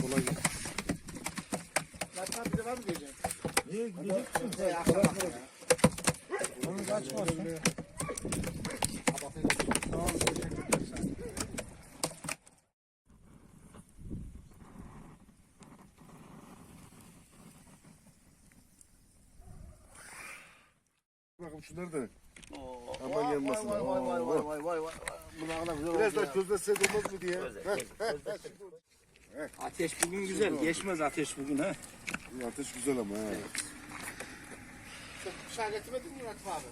Kolay gelsin. Zaten bir de var mı diyeceğim? Niye gideceksin? Şey, akşam ya. Onu kaçmasın. Tamam, teşekkür ederim. Bakın şunları da. Aman yanmasın. Vay vay vay vay vay vay vay. Biraz daha közletsek olmaz mı diye. Ateş bugün güzel. Geçmez ateş bugün ha. Bu Ateş güzel ama ha. Çok dışarı getirmedin mi Latif abi?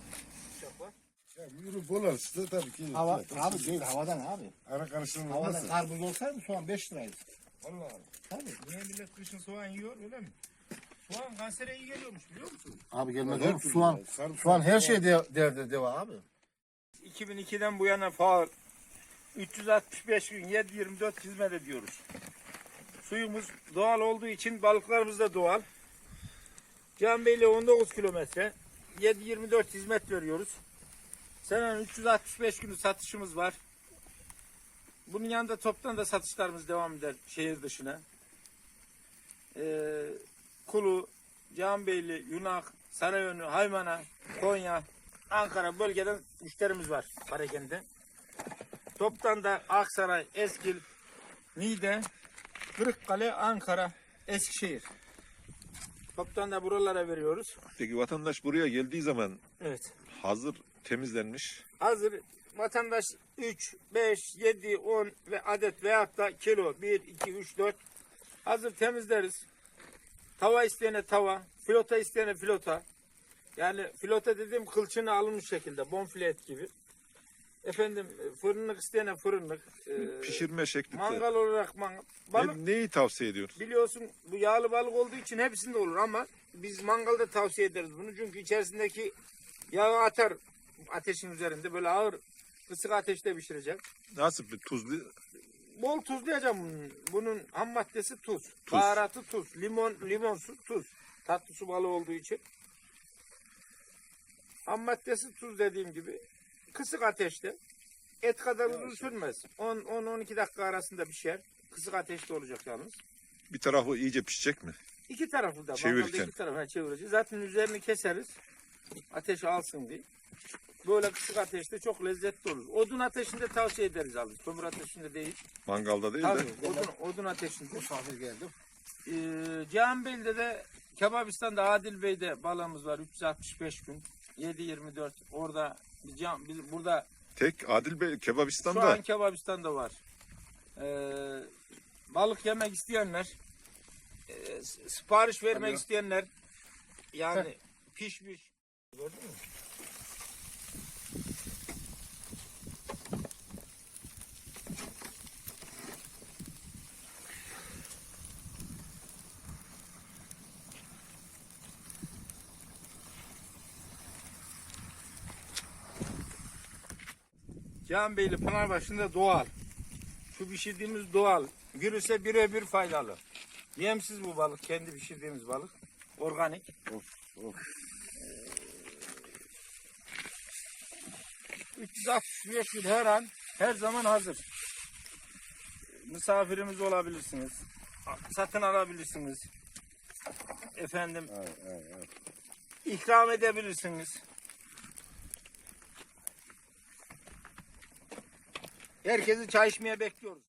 Çok var. Ya buyurun bol size tabii ki. Hava, abi değil havadan abi. Ara karıştırma Havadan olmasın. karpuz olsaydı soğan 5 liraydı. Allah Allah. Tabii. Niye millet kışın soğan yiyor öyle mi? Soğan kansere iyi geliyormuş biliyor musun? Abi gelmez Her oğlum. türlü Soğan, ya. Soğan her şey de, derde deva abi. 2002'den bu yana faal 365 gün 7-24 hizmet ediyoruz. Suyumuz doğal olduğu için balıklarımız da doğal. Can Bey'le 19 kilometre 7-24 hizmet veriyoruz. Senenin 365 günü satışımız var. Bunun yanında toptan da satışlarımız devam eder şehir dışına. Ee, Kulu, Canbeyli, Yunak, Sarayönü, Haymana, Konya, Ankara bölgeden müşterimiz var Parakende. Toptan da Aksaray, Eskil, Niğde, Kırıkkale, Ankara, Eskişehir. Toptan da buralara veriyoruz. Peki vatandaş buraya geldiği zaman Evet. hazır temizlenmiş Hazır vatandaş 3, 5, 7, 10 ve adet veyahut da kilo 1, 2, 3, 4 hazır temizleriz. Tava isteyene tava, filota isteyene filota. Yani filota dediğim kılçını alınmış şekilde bonfile et gibi. Efendim fırınlık isteyene fırınlık. e, pişirme şeklinde mangal olarak mangal. Balık ne- neyi tavsiye ediyoruz? biliyorsun bu yağlı balık olduğu için hepsinde olur ama biz mangalda tavsiye ederiz bunu. Çünkü içerisindeki yağı atar ateşin üzerinde böyle ağır kısık ateşte pişirecek. Nasıl bir tuzlu Bol tuzlayacağım bunun. Bunun ham maddesi tuz. Baharatı tuz. Limon, limon su, tuz. Tatlı su balığı olduğu için. Ham maddesi tuz dediğim gibi. Kısık ateşte. Et kadar uzun sürmez. 10-12 dakika arasında pişer. Kısık ateşte olacak yalnız. bir tarafı iyice pişecek mi? İki tarafı da. Çevirirken. Mangalda iki tarafına çevireceğiz. Zaten üzerini keseriz. Ateş alsın diye. Böyle kısık ateşte çok lezzetli olur. Odun ateşinde tavsiye ederiz abi. Kömür ateşinde değil. Mangalda değil Tabii, de odun, odun ateşinde. Misafir geldim. Ee, Cihanbeyli'de de Kebabistan'da Adil Bey'de balığımız var 365 gün 7-24 orada bir can, biz burada tek Adil Bey şu Kebabistan'da an Kebabistan'da var. Ee, balık yemek isteyenler e, s- sipariş vermek Alo. isteyenler yani pişmiş gördün mü? Cihanbeyli Pınarbaşı'nda doğal. Şu pişirdiğimiz doğal. Virüse birebir faydalı. Yemsiz bu balık. Kendi pişirdiğimiz balık. Organik. Of, of. Ee, 365 gün her an her zaman hazır. Misafirimiz olabilirsiniz. Satın alabilirsiniz. Efendim Ay, ay, ay. ikram edebilirsiniz. Herkesi çay içmeye bekliyoruz.